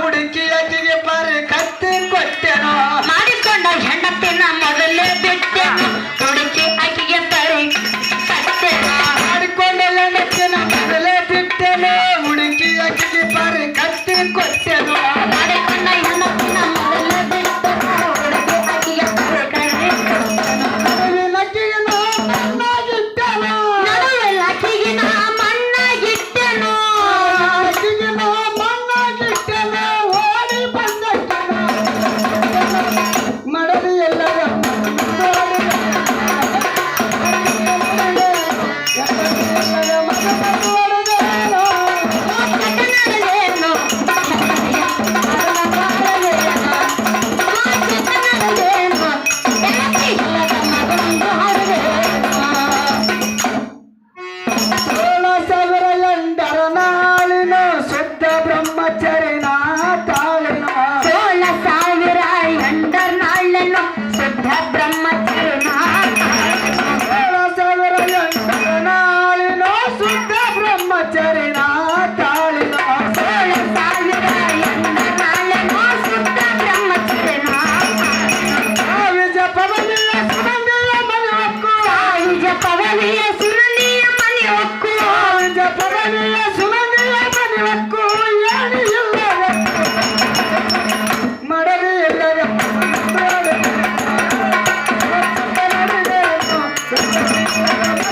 ಹುಡುಕಿ ಅತಿಗೆ ಬಾರಿ ಕತ್ತಿ ಕೊಟ್ಟೆನೋ. ಮಾಡಿಕೊಂಡ ಹೆಂಡತಿನ ಮೊದಲೇ